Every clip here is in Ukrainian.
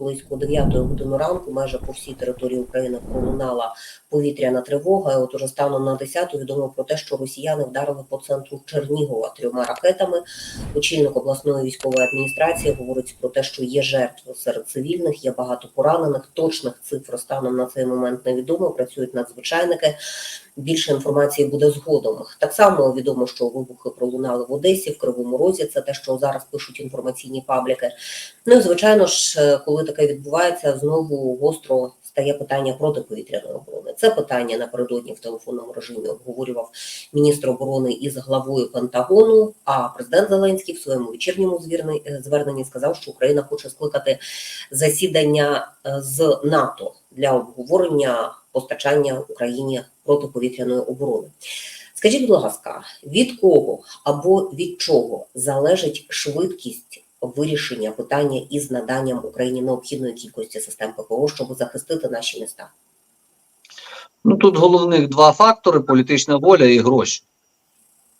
близько 9 години ранку майже по всій території України пролунала повітряна тривога. От уже станом на 10 відомо про те, що росіяни вдарили по центру Чернігова трьома ракетами. Очільник обласної військової адміністрації говорить про те, що є жертви серед цивільних, є багато поранених. Точних цифр станом на цей момент невідомо. Працюють надзвичайники. Більше інформації буде згодом. Так само відомо, що вибухи пролунали в Одесі, в Кривому Розі. Це те, що зараз пишуть інформаційні пабліки. Ну і звичайно ж, е, коли таке відбувається, знову гостро стає питання протиповітряної оборони. Це питання напередодні в телефонному режимі обговорював міністр оборони із главою Пентагону. А президент Зеленський в своєму вечірньому е, зверненні сказав, що Україна хоче скликати засідання е, з НАТО для обговорення постачання Україні протиповітряної оборони. Скажіть, будь ласка, від кого або від чого залежить швидкість вирішення питання із наданням Україні необхідної кількості систем ППО, щоб захистити наші міста? Ну тут головних два фактори: політична воля і гроші.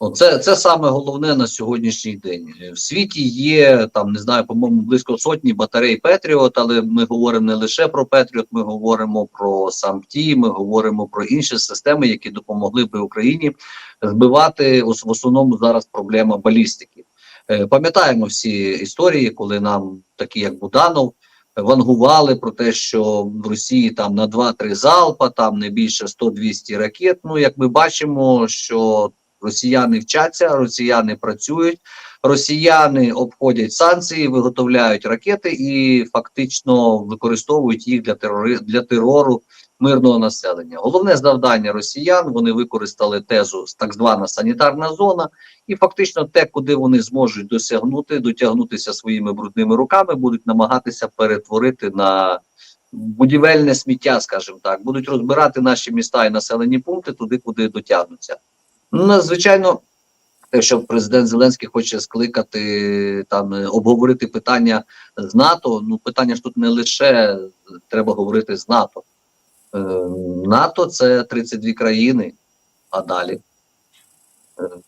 Оце це саме головне на сьогоднішній день. В світі є там, не знаю, по-моєму, близько сотні батарей Петріот, але ми говоримо не лише про Петріот, ми говоримо про САМТІ, ми говоримо про інші системи, які допомогли би Україні збивати в основному зараз проблема балістики. Е, Пам'ятаємо всі історії, коли нам такі, як Буданов, вангували про те, що в Росії там на 2-3 залпа, там не більше 100-200 ракет. Ну, як ми бачимо, що росіяни вчаться, росіяни працюють, росіяни обходять санкції, виготовляють ракети і фактично використовують їх для терори для терору мирного населення. Головне завдання росіян вони використали тезу так звана санітарна зона, і фактично те, куди вони зможуть досягнути, дотягнутися своїми брудними руками, будуть намагатися перетворити на будівельне сміття, скажімо так, будуть розбирати наші міста і населені пункти туди, куди дотягнуться. Ну, надзвичайно, те, президент Зеленський хоче скликати там е, обговорити питання з НАТО. Ну, питання ж тут не лише треба говорити з НАТО. Е, НАТО це 32 країни, а далі. Е,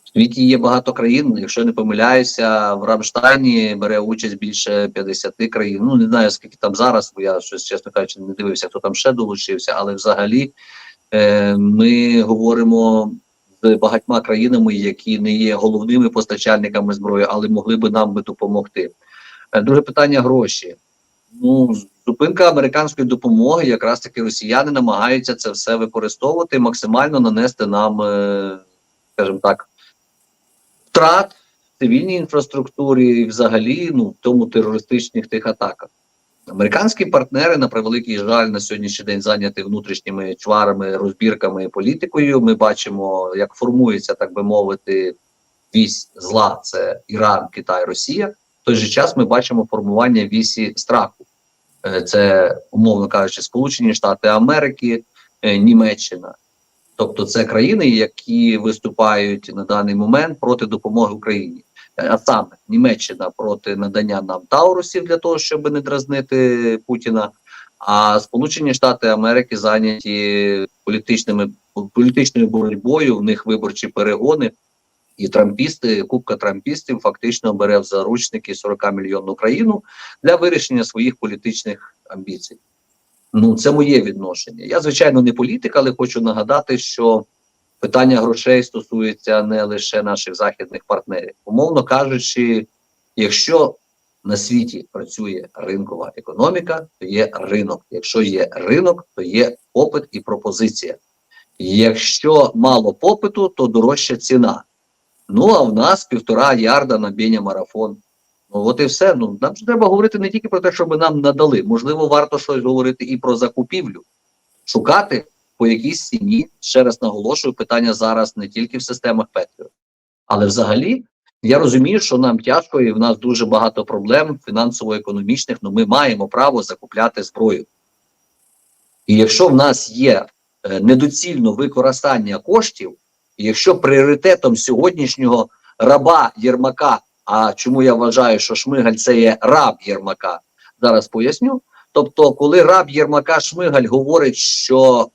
В світі є багато країн. Якщо я не помиляюся, в Рамштайні бере участь більше 50 країн. Ну не знаю скільки там зараз, бо я щось чесно кажучи, не дивився, хто там ще долучився, але взагалі е, ми говоримо з багатьма країнами, які не є головними постачальниками зброї, але могли би нам би допомогти. Е, Друге питання гроші. Ну, зупинка американської допомоги, якраз таки росіяни намагаються це все використовувати, максимально нанести нам, е, скажімо так, втрат цивільній інфраструктурі і взагалі ну, в тому терористичних тих атаках. Американські партнери, на превеликий жаль, на сьогоднішній день зайняті внутрішніми чварами, розбірками політикою. Ми бачимо, як формується, так би мовити, вісь зла це Іран, Китай, Росія. В той же час ми бачимо формування вісі страху. Е, Це, умовно кажучи, Сполучені Штати Америки, е, Німеччина. Тобто, це країни, які виступають на даний момент проти допомоги Україні. Е, А саме Німеччина проти надання нам Таурусів для того, щоб не дразнити Путіна. А Сполучені Штати Америки зайняті політичними політичною боротьбою. В них виборчі перегони, і трампісти, кубка трампістів фактично бере в заручники 40 мільйонну країну для вирішення своїх політичних амбіцій. Ну, це моє відношення. Я, звичайно, не політик, але хочу нагадати, що питання грошей стосується не лише наших західних партнерів. Умовно кажучи, якщо на світі працює ринкова економіка, то є ринок. Якщо є ринок, то є попит і пропозиція. Якщо мало попиту, то дорожча ціна. Ну а в нас півтора ярда на біння марафон. Ну от і все. Ну нам ж треба говорити не тільки про те, щоб нам надали. Можливо, варто щось говорити і про закупівлю, шукати по якійсь ціні. Ще раз наголошую, питання зараз не тільки в системах Петріо, але взагалі я розумію, що нам тяжко, і в нас дуже багато проблем фінансово-економічних. але ми маємо право закупляти зброю. І якщо в нас є е, недоцільне використання коштів, і якщо пріоритетом сьогоднішнього раба Єрмака, а чому я вважаю, що Шмигаль це є раб Єрмака, зараз поясню. Тобто, коли раб Єрмака Шмигаль говорить, що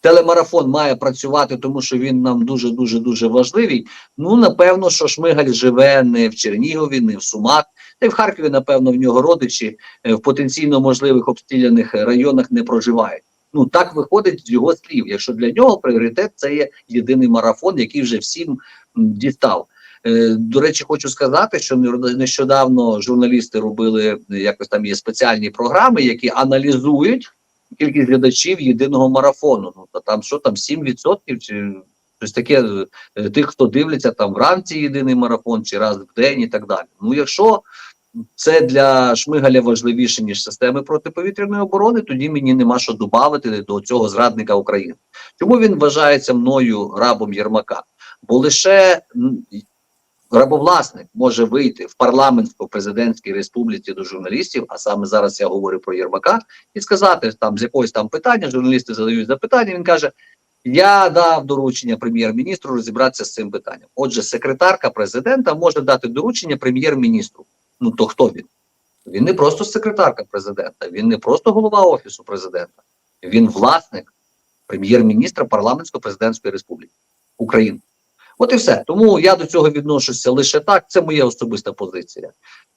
телемарафон має працювати, тому що він нам дуже дуже дуже важливий. Ну напевно, що Шмигаль живе не в Чернігові, не в Сумах, Та й в Харкові, напевно, в нього родичі е, в потенційно можливих обстріляних районах не проживають. Ну так виходить з його слів. Якщо для нього пріоритет це є єдиний марафон, який вже всім дістав. Е, До речі, хочу сказати, що не- нещодавно журналісти робили е, якось там є спеціальні програми, які аналізують кількість глядачів єдиного марафону. Ну та там що там 7% чи щось таке е, тих, хто дивляться там вранці єдиний марафон чи раз в день і так далі. Ну, якщо це для Шмигаля важливіше ніж системи протиповітряної оборони, тоді мені нема що додати до цього зрадника України. Чому він вважається мною рабом Єрмака? Бо лише рабовласник може вийти в парламентсько-президентській республіці до журналістів, а саме зараз я говорю про Єрмака, і сказати там з якогось там питання, журналісти задають запитання. Він каже: Я дав доручення прем'єр-міністру розібратися з цим питанням. Отже, секретарка президента може дати доручення прем'єр-міністру. Ну то хто він? Він не просто секретарка президента, він не просто голова офісу президента, він власник прем'єр-міністра парламентсько-президентської республіки України. От і все. Тому я до цього відношуся лише так. Це моя особиста позиція.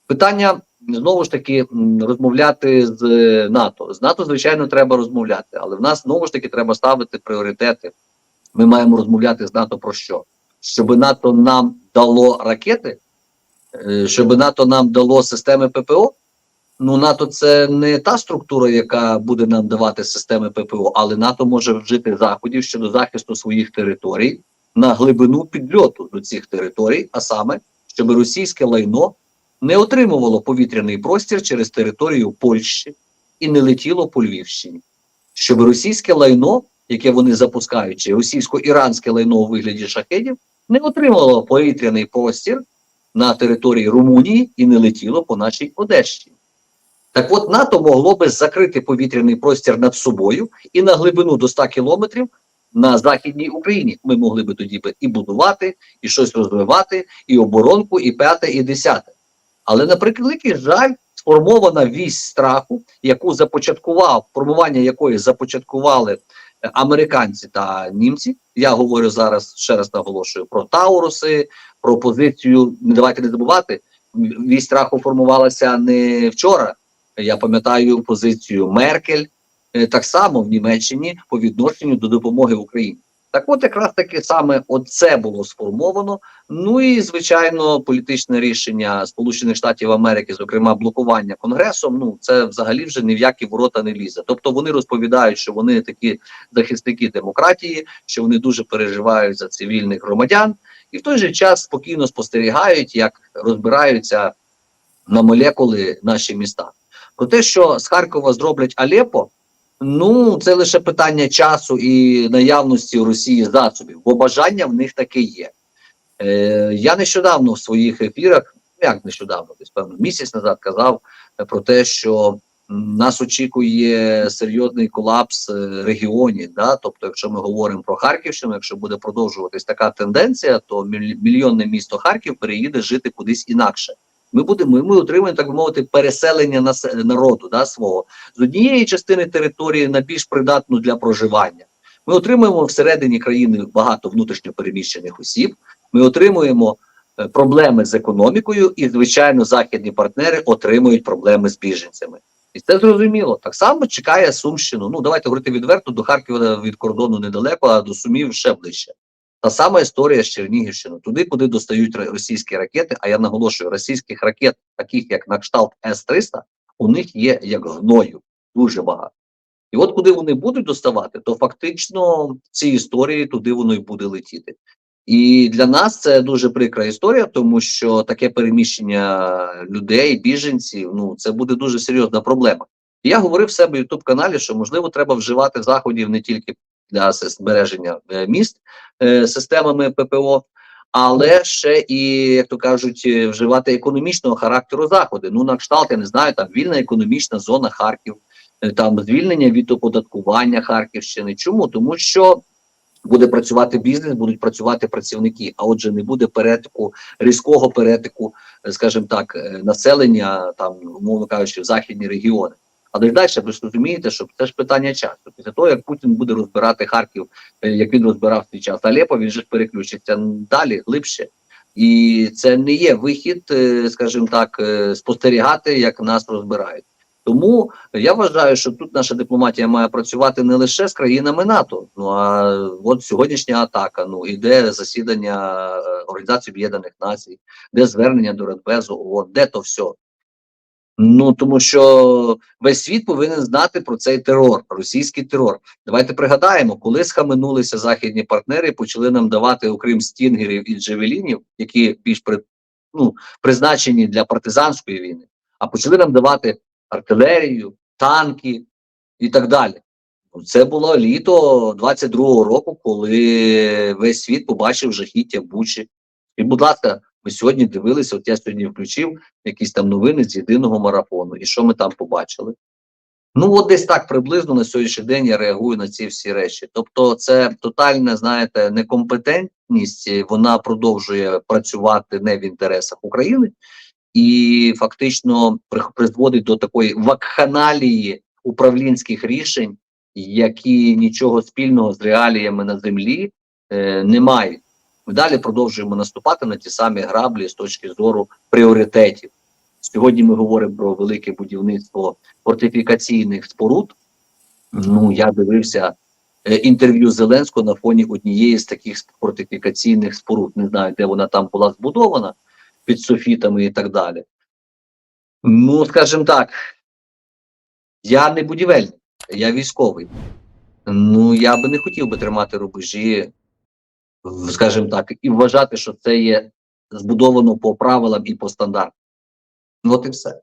Питання знову ж таки розмовляти з е, НАТО. З НАТО, звичайно, треба розмовляти, але в нас знову ж таки треба ставити пріоритети. Ми маємо розмовляти з НАТО про що? Щоб НАТО нам дало ракети, е, щоб НАТО нам дало системи ППО. Ну, НАТО це не та структура, яка буде нам давати системи ППО, але НАТО може вжити заходів щодо захисту своїх територій на глибину підльоту до цих територій, а саме, щоб російське лайно не отримувало повітряний простір через територію Польщі і не летіло по Львівщині, щоб російське лайно, яке вони запускають, чи російсько-іранське лайно у вигляді шахедів, не отримувало повітряний простір на території Румунії і не летіло по нашій Одещині. Так от НАТО могло би закрити повітряний простір над собою і на глибину до 100 кілометрів на Західній Україні. Ми могли би тоді би і будувати, і щось розвивати, і оборонку, і п'яте, і десяте. Але, на превеликий жаль, сформована вісь страху, яку започаткував, формування якої започаткували е, американці та німці. Я говорю зараз ще раз наголошую про Тауруси, про позицію. Не давайте не забувати. Вісь страху формувалася не вчора. Я пам'ятаю позицію Меркель так само в Німеччині по відношенню до допомоги Україні. Так, от якраз таки саме оце було сформовано. Ну і звичайно, політичне рішення Сполучених Штатів Америки, зокрема блокування конгресом. Ну це взагалі вже ні в які ворота не лізе. Тобто вони розповідають, що вони такі захисники демократії, що вони дуже переживають за цивільних громадян, і в той же час спокійно спостерігають, як розбираються на молекули наші міста. Про те, що з Харкова зроблять Алепо, ну це лише питання часу і наявності у Росії засобів, бо бажання в них таке є. Е, я нещодавно в своїх ефірах, як нещодавно, десь певно, місяць назад казав е, про те, що нас очікує серйозний колапс е, в регіоні. Да? Тобто, якщо ми говоримо про Харківщину, якщо буде продовжуватись така тенденція, то міль- мільйонне місто Харків переїде жити кудись інакше. Ми будемо ми, отримуємо так би мовити переселення насе- народу да, свого з однієї частини території на більш придатну для проживання. Ми отримуємо всередині країни багато внутрішньо переміщених осіб. Ми отримуємо е, проблеми з економікою, і звичайно, західні партнери отримують проблеми з біженцями. І це зрозуміло. Так само чекає Сумщину. Ну давайте говорити відверто до Харкова від кордону недалеко, а до Сумів ще ближче. Та сама історія з Чернігівщиною, туди, куди достають російські ракети. А я наголошую, російських ракет, таких як на кшталт С-300, у них є як гною дуже багато. І от куди вони будуть доставати, то фактично в цій історії туди воно й буде летіти. І для нас це дуже прикра історія, тому що таке переміщення людей, біженців, ну це буде дуже серйозна проблема. Я говорив в себе в youtube каналі, що можливо треба вживати заходів не тільки для збереження е, міст е, системами ППО, але ще і, як то кажуть, е, вживати економічного характеру заходи. Ну, на кшталт, я не знаю, там вільна економічна зона Харків, там звільнення від оподаткування Харківщини. Чому? Тому що буде працювати бізнес, будуть працювати працівники. А отже, не буде перетику різкого перетику, скажімо так, населення там, умовно кажучи, в західні регіони. Але далі ви ж розумієте, що це ж питання часу. Після того, як Путін буде розбирати Харків, е, як він розбирав свій час Алепо, він же ж переключиться далі, глибше. І це не є вихід, е, скажімо так, е, спостерігати, як нас розбирають. Тому я вважаю, що тут наша дипломатія має працювати не лише з країнами НАТО. Ну а от сьогоднішня атака. Ну іде засідання Організації Об'єднаних Націй, де звернення до Радбезу, ООН, де то все. Ну тому що весь світ повинен знати про цей терор, російський терор. Давайте пригадаємо, коли схаменулися західні партнери, і почали нам давати, окрім стінгерів і джевелінів, які більш при, ну, призначені для партизанської війни, а почали нам давати артилерію, танки і так далі. Ну, Це було літо 22-го року, коли весь світ побачив жахіття Бучі. І, будь ласка, ми сьогодні дивилися, от я сьогодні включив якісь там новини з єдиного марафону. І що ми там побачили? Ну, от десь так приблизно на сьогоднішній день я реагую на ці всі речі. Тобто, це тотальна, знаєте, некомпетентність, вона продовжує працювати не в інтересах України і фактично при- призводить до такої вакханалії управлінських рішень, які нічого спільного з реаліями на землі е, не мають. Ми далі продовжуємо наступати на ті самі граблі з точки зору пріоритетів. Сьогодні ми говоримо про велике будівництво фортифікаційних споруд. Ну я дивився е, інтерв'ю Зеленського на фоні однієї з таких фортифікаційних споруд. Не знаю, де вона там була збудована під софітами і так далі. Ну, скажімо так, я не будівельник, я військовий. Ну, я би не хотів би тримати рубежі, скажімо так, і вважати, що це є збудовано по правилам і по стандартам. Ну, от і все.